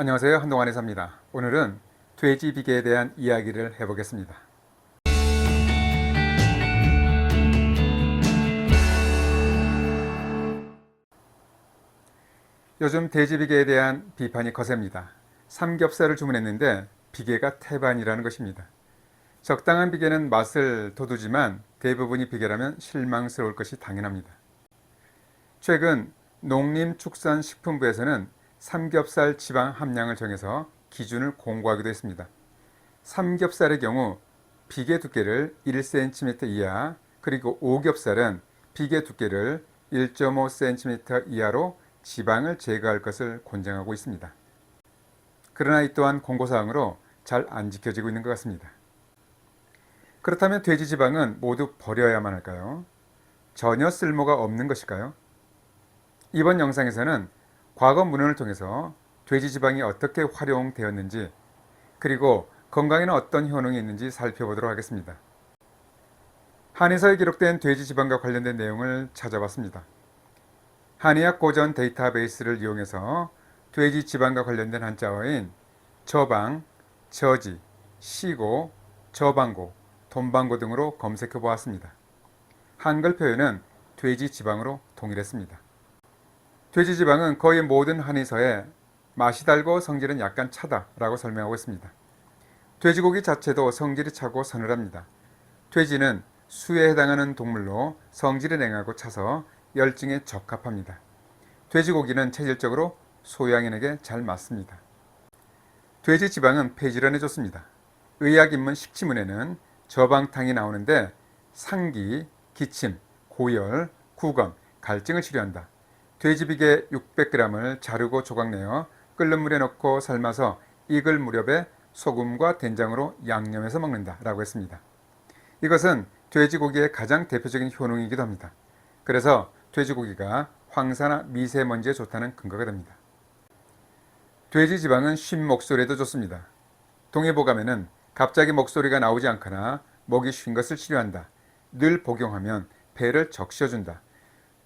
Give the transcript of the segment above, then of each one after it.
안녕하세요 한동환의 사입니다 오늘은 돼지 비계에 대한 이야기를 해보겠습니다. 요즘 돼지 비계에 대한 비판이 거셉니다. 삼겹살을 주문했는데 비계가 태반이라는 것입니다. 적당한 비계는 맛을 돋우지만 대부분이 비계라면 실망스러울 것이 당연합니다. 최근 농림축산식품부에서는 삼겹살 지방 함량을 정해서 기준을 공고하기도 했습니다. 삼겹살의 경우 비계 두께를 1cm 이하 그리고 오겹살은 비계 두께를 1.5cm 이하로 지방을 제거할 것을 권장하고 있습니다. 그러나 이 또한 공고사항으로 잘 안 지켜지고 있는 것 같습니다. 그렇다면 돼지 지방은 모두 버려야만 할까요? 전혀 쓸모가 없는 것일까요? 이번 영상에서는 과거 문헌을 통해서 돼지 지방이 어떻게 활용되었는지 그리고 건강에는 어떤 효능이 있는지 살펴보도록 하겠습니다. 한의사에 기록된 돼지 지방과 관련된 내용을 찾아봤습니다. 한의학 고전 데이터베이스를 이용해서 돼지 지방과 관련된 한자어인 저방, 저지, 시고, 저방고, 돈방고 등으로 검색해 보았습니다. 한글 표현은 돼지 지방으로 동일했습니다. 돼지 지방은 거의 모든 한의서에 맛이 달고 성질은 약간 차다 라고 설명하고 있습니다. 돼지고기 자체도 성질이 차고 서늘합니다. 돼지는 수에 해당하는 동물로 성질이 냉하고 차서 열증에 적합합니다. 돼지고기는 체질적으로 소양인에게 잘 맞습니다. 돼지 지방은 폐질환에 좋습니다. 의학인문 식치문에는 저방탕이 나오는데 상기, 기침, 고열, 구검, 갈증을 치료한다. 돼지비계 600g을 자르고 조각내어 끓는 물에 넣고 삶아서 익을 무렵에 소금과 된장으로 양념해서 먹는다 라고 했습니다. 이것은 돼지고기의 가장 대표적인 효능이기도 합니다. 그래서 돼지고기가 황사나 미세먼지에 좋다는 근거가 됩니다. 돼지 지방은 쉰 목소리에도 좋습니다. 동의보감에는 갑자기 목소리가 나오지 않거나 목이 쉰 것을 치료한다. 늘 복용하면 폐를 적셔준다.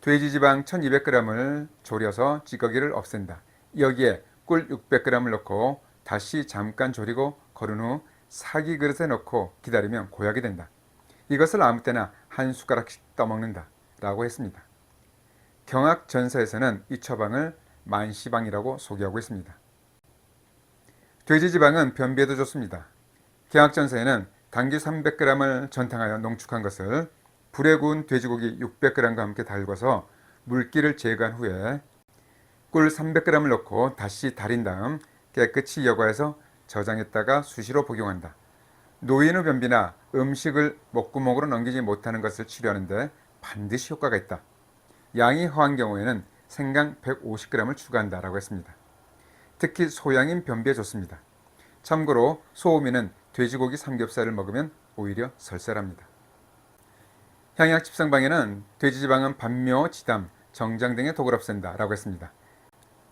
돼지 지방 1200g을 졸여서 찌꺼기를 없앤다. 여기에 꿀 600g을 넣고 다시 잠깐 졸이고 거른 후 사기 그릇에 넣고 기다리면 고약이 된다. 이것을 아무 때나 한 숟가락씩 떠먹는다. 라고 했습니다. 경학 전서에서는 이 처방을 만시방이라고 소개하고 있습니다. 돼지 지방은 변비에도 좋습니다. 경학 전서에는 당귀 300g을 전탕하여 농축한 것을 불에 구운 돼지고기 600g과 함께 달궈서 물기를 제거한 후에 꿀 300g을 넣고 다시 달인 다음 깨끗이 여과해서 저장했다가 수시로 복용한다. 노인 후 변비나 음식을 목구멍으로 넘기지 못하는 것을 치료하는데 반드시 효과가 있다. 양이 허한 경우에는 생강 150g을 추가한다라고 했습니다. 특히 소양인 변비에 좋습니다. 참고로 소음이는 돼지고기 삼겹살을 먹으면 오히려 설사랍니다. 향약 집성방에는 돼지 지방은 반묘, 지담, 정장 등의 독을 없앤다 라고 했습니다.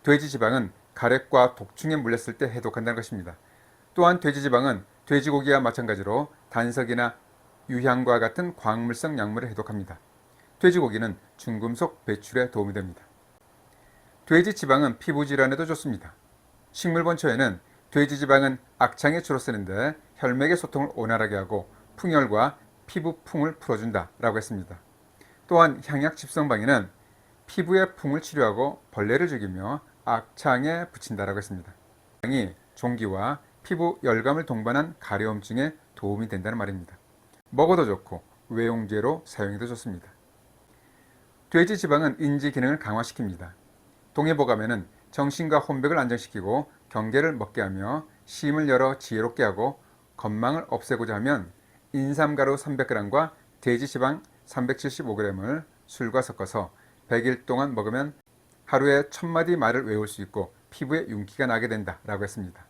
돼지 지방은 가래과 독충에 물렸을 때 해독한다는 것입니다. 또한 돼지 지방은 돼지고기와 마찬가지로 단석이나 유향과 같은 광물성 약물을 해독합니다. 돼지고기는 중금속 배출에 도움이 됩니다. 돼지 지방은 피부 질환에도 좋습니다. 식물 본초에는 돼지 지방은 악창에 주로 쓰는데 혈맥의 소통을 원활하게 하고 풍열과 피부풍을 풀어준다 라고 했습니다. 또한 향약 집성방에는 피부의 풍을 치료하고 벌레를 죽이며 악창에 붙인다 라고 했습니다. 향이 종기와 피부 열감을 동반한 가려움증에 도움이 된다는 말입니다. 먹어도 좋고 외용제로 사용해도 좋습니다. 돼지 지방은 인지 기능을 강화시킵니다. 동해보감에는 정신과 혼백을 안정시키고 경계를 먹게 하며 심을 열어 지혜롭게 하고 건망을 없애고자 하면 인삼가루 300g과 돼지지방 375g을 술과 섞어서 100일 동안 먹으면 하루에 천마디 말을 외울 수 있고 피부에 윤기가 나게 된다 라고 했습니다.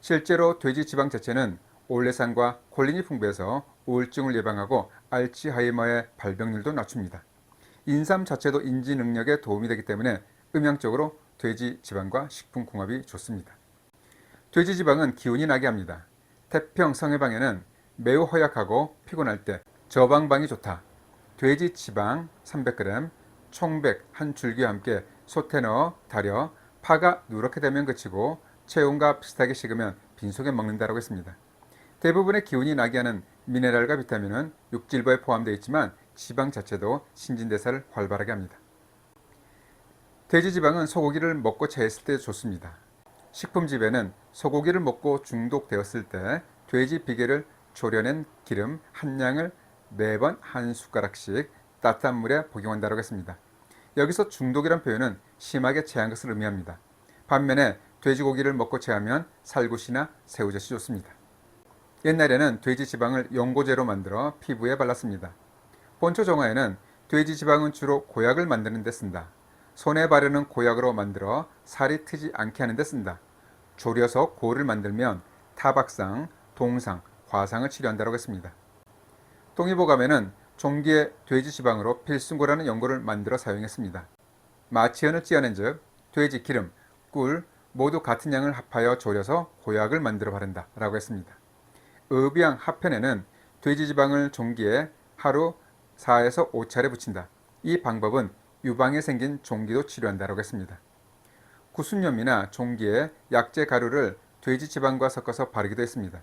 실제로 돼지 지방 자체는 올레산과 콜린이 풍부해서 우울증을 예방하고 알츠하이머의 발병률도 낮춥니다. 인삼 자체도 인지 능력에 도움이 되기 때문에 음양적으로 돼지 지방과 식품 궁합이 좋습니다. 돼지 지방은 기운이 나게 합니다. 태평 성해방에는 매우 허약하고 피곤할 때 저방방이 좋다. 돼지 지방 300g, 총백 한 줄기와 함께 솥에 넣어 달여 파가 누렇게 되면 그치고 체온과 비슷하게 식으면 빈속에 먹는다고 했습니다. 대부분의 기운이 나게 하는 미네랄과 비타민은 육질부에 포함되어 있지만 지방 자체도 신진대사를 활발하게 합니다. 돼지 지방은 소고기를 먹고 체했을 때 좋습니다. 식품집에는 소고기를 먹고 중독되었을 때 돼지 비계를 졸여낸 기름 한 양을 매번 한 숟가락씩 따뜻한 물에 복용한다고 했습니다. 여기서 중독이란 표현은 심하게 체한 것을 의미합니다. 반면에 돼지고기를 먹고 체하면 살구시나 새우젓이 좋습니다. 옛날에는 돼지 지방을 연고제로 만들어 피부에 발랐습니다. 본초 정화에는 돼지 지방은 주로 고약을 만드는 데 쓴다. 손에 바르는 고약으로 만들어 살이 트지 않게 하는 데 쓴다. 졸여서 고를 만들면 타박상, 동상, 화상을 치료한다고 했습니다. 동의보감에는 종기의 돼지 지방으로 필순고라는 연고를 만들어 사용했습니다. 마취현을 찌어낸 즉 돼지 기름, 꿀 모두 같은 양을 합하여 졸여서 고약을 만들어 바른다 라고 했습니다. 의비양 하편에는 돼지 지방을 종기에 하루 4에서 5차례 붙인다. 이 방법은 유방에 생긴 종기도 치료한다고 했습니다. 구순염이나 종기에 약재 가루를 돼지 지방과 섞어서 바르기도 했습니다.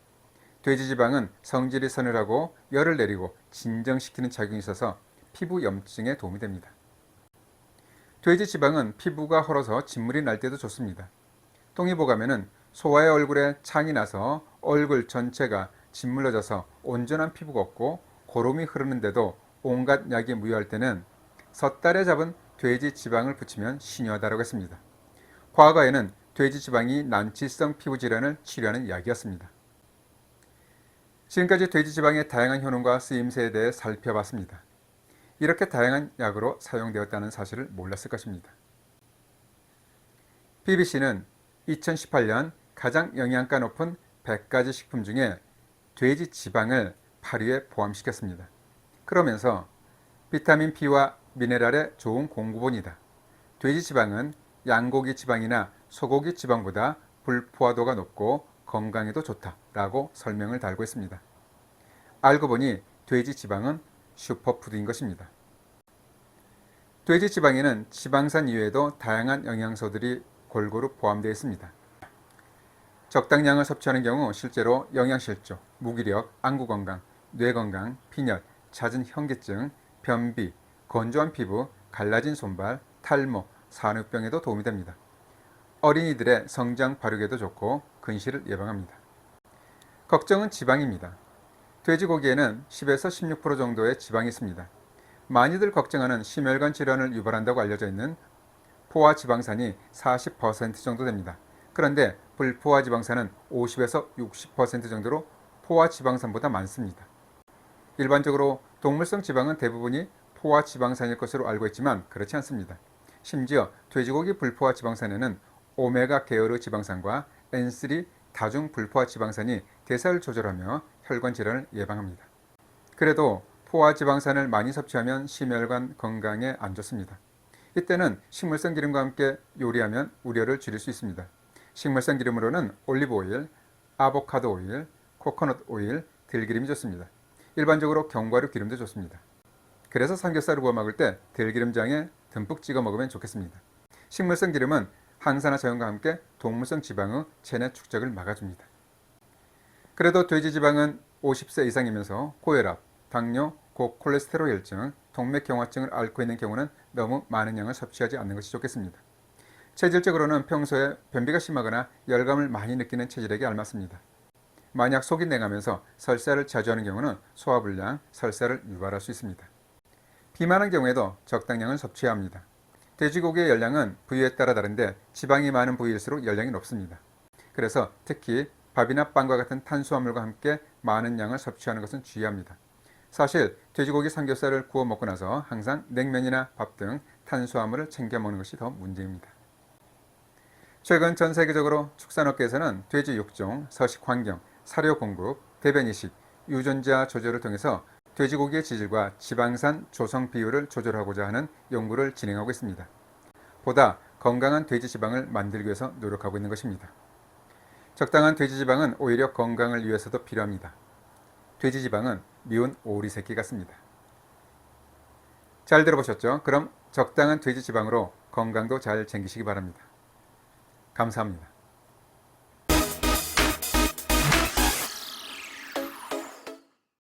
돼지 지방은 성질이 서늘하고 열을 내리고 진정시키는 작용이 있어서 피부 염증에 도움이 됩니다. 돼지 지방은 피부가 헐어서 진물이 날 때도 좋습니다. 동의보감에는 소와의 얼굴에 창이 나서 얼굴 전체가 짓물러져서 온전한 피부가 없고 고름이 흐르는데도 온갖 약이 무효할 때는 섣달에 잡은 돼지 지방을 붙이면 신유하다고 했습니다. 과거에는 돼지 지방이 난치성 피부 질환을 치료하는 약이었습니다. 지금까지 돼지 지방의 다양한 효능과 쓰임새에 대해 살펴봤습니다. 이렇게 다양한 약으로 사용되었다는 사실을 몰랐을 것입니다. BBC는 2018년 가장 영양가 높은 100가지 식품 중에 돼지 지방을 8위에 포함시켰습니다. 그러면서 비타민 B와 미네랄의 좋은 공급원이다. 돼지 지방은 양고기 지방이나 소고기 지방보다 불포화도가 높고 건강에도 좋다라고 설명을 달고 있습니다. 알고 보니 돼지 지방은 슈퍼푸드인 것입니다. 돼지 지방에는 지방산 이외에도 다양한 영양소들이 골고루 포함되어 있습니다. 적당량을 섭취하는 경우 실제로 영양실조, 무기력, 안구건강, 뇌건강, 빈혈, 잦은 현기증, 변비, 건조한 피부, 갈라진 손발, 탈모, 산후병에도 도움이 됩니다. 어린이들의 성장 발육에도 좋고 근시를 예방합니다. 걱정은 지방입니다. 돼지고기에는 10에서 16% 정도의 지방이 있습니다. 많이들 걱정하는 심혈관 질환을 유발한다고 알려져 있는 포화 지방산이 40% 정도 됩니다. 그런데 불포화 지방산은 50에서 60% 정도로 포화 지방산보다 많습니다. 일반적으로 동물성 지방은 대부분이 포화 지방산일 것으로 알고 있지만 그렇지 않습니다. 심지어 돼지고기 불포화 지방산에는 오메가 계열의 지방산과 N3 다중 불포화 지방산이 대사를 조절하며 혈관 질환을 예방합니다. 그래도 포화 지방산을 많이 섭취하면 심혈관 건강에 안 좋습니다. 이때는 식물성 기름과 함께 요리하면 우려를 줄일 수 있습니다. 식물성 기름으로는 올리브 오일, 아보카도 오일, 코코넛 오일, 들기름이 좋습니다. 일반적으로 견과류 기름도 좋습니다. 그래서 삼겹살을 구워 먹을 때 들기름장에 듬뿍 찍어 먹으면 좋겠습니다. 식물성 기름은 항산화 작용과 함께 동물성 지방의 체내 축적을 막아줍니다. 그래도 돼지 지방은 50세 이상이면서 고혈압, 당뇨, 고콜레스테롤 혈증, 동맥경화증을 앓고 있는 경우는 너무 많은 양을 섭취하지 않는 것이 좋겠습니다. 체질적으로는 평소에 변비가 심하거나 열감을 많이 느끼는 체질에게 알맞습니다. 만약 속이 냉하면서 설사를 자주 하는 경우는 소화불량, 설사를 유발할 수 있습니다. 비만한 경우에도 적당량을 섭취해야 합니다. 돼지고기의 열량은 부위에 따라 다른데 지방이 많은 부위일수록 열량이 높습니다. 그래서 특히 밥이나 빵과 같은 탄수화물과 함께 많은 양을 섭취하는 것은 주의합니다. 사실 돼지고기 삼겹살을 구워 먹고 나서 항상 냉면이나 밥 등 탄수화물을 챙겨 먹는 것이 더 문제입니다. 최근 전 세계적으로 축산업계에서는 돼지 육종, 서식 환경, 사료 공급, 대변 이식, 유전자 조절을 통해서 돼지고기의 지질과 지방산 조성 비율을 조절하고자 하는 연구를 진행하고 있습니다. 보다 건강한 돼지 지방을 만들기 위해서 노력하고 있는 것입니다. 적당한 돼지 지방은 오히려 건강을 위해서도 필요합니다. 돼지 지방은 미운 오리 새끼 같습니다. 잘 들어보셨죠? 그럼 적당한 돼지 지방으로 건강도 잘 챙기시기 바랍니다. 감사합니다.